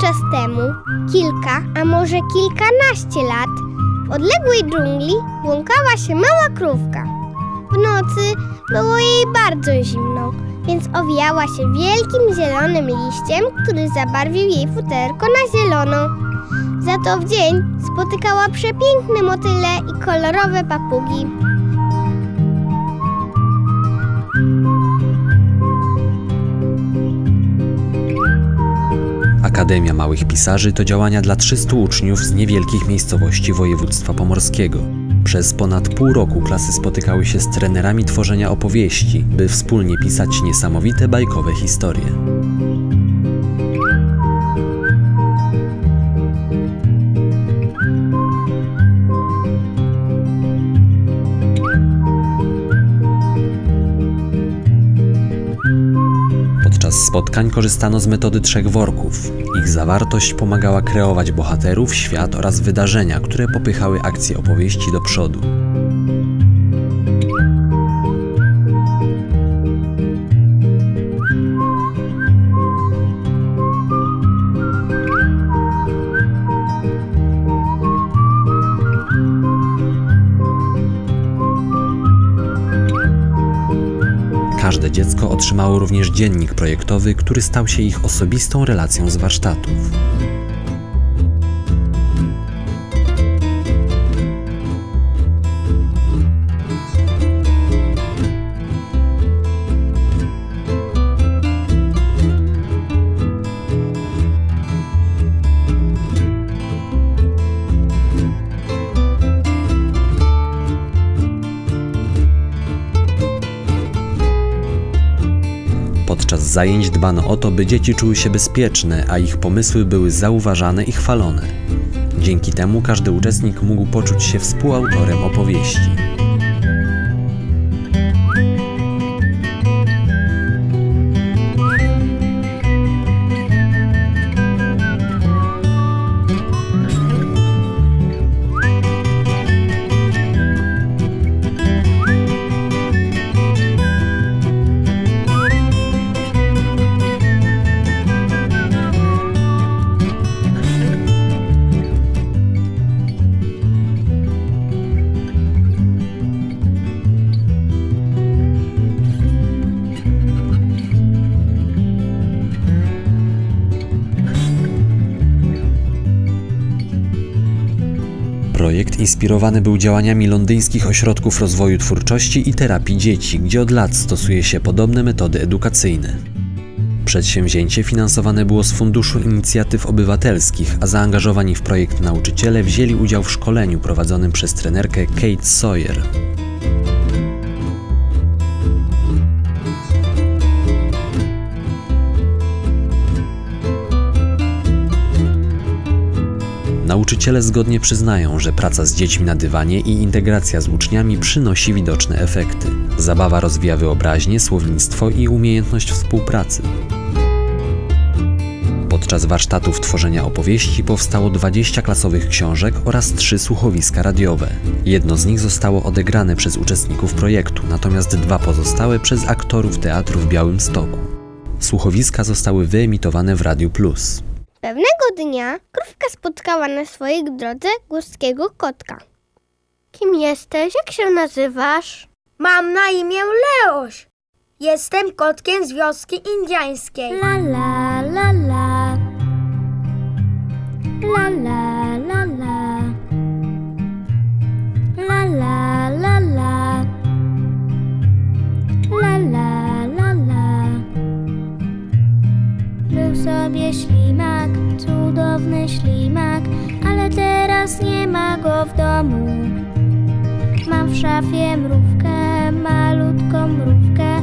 czas temu, kilka, a może kilkanaście lat, w odległej dżungli błąkała się mała krówka. W nocy było jej bardzo zimno, więc owijała się wielkim zielonym liściem, który zabarwił jej futerko na zielono. Za to w dzień spotykała przepiękne motyle i kolorowe papugi. Akademia Małych Pisarzy to działania dla 300 uczniów z niewielkich miejscowości województwa pomorskiego. Przez ponad pół roku klasy spotykały się z trenerami tworzenia opowieści, by wspólnie pisać niesamowite bajkowe historie. Podczas spotkań korzystano z metody trzech worków. Ich zawartość pomagała kreować bohaterów, świat oraz wydarzenia, które popychały akcję opowieści do przodu. Każde dziecko otrzymało również dziennik projektowy, który stał się ich osobistą relacją z warsztatów. Zajęć dbano o to, by dzieci czuły się bezpieczne, a ich pomysły były zauważane i chwalone. Dzięki temu każdy uczestnik mógł poczuć się współautorem opowieści. Projekt inspirowany był działaniami londyńskich ośrodków rozwoju twórczości i terapii dzieci, gdzie od lat stosuje się podobne metody edukacyjne. Przedsięwzięcie finansowane było z Funduszu Inicjatyw Obywatelskich, a zaangażowani w projekt nauczyciele wzięli udział w szkoleniu prowadzonym przez trenerkę Kate Sawyer. Nauczyciele zgodnie przyznają, że praca z dziećmi na dywanie i integracja z uczniami przynosi widoczne efekty. Zabawa rozwija wyobraźnię, słownictwo i umiejętność współpracy. Podczas warsztatów tworzenia opowieści powstało 20 klasowych książek oraz 3 słuchowiska radiowe. Jedno z nich zostało odegrane przez uczestników projektu, natomiast dwa pozostałe przez aktorów teatru w Białymstoku. Słuchowiska zostały wyemitowane w Radiu Plus. Pewnego dnia krówka spotkała na swojej drodze górskiego kotka. Kim jesteś? Jak się nazywasz? Mam na imię Leoś. Jestem kotkiem z wioski la la la. La la la la. Go w domu. Mam w szafie mrówkę, malutką mrówkę.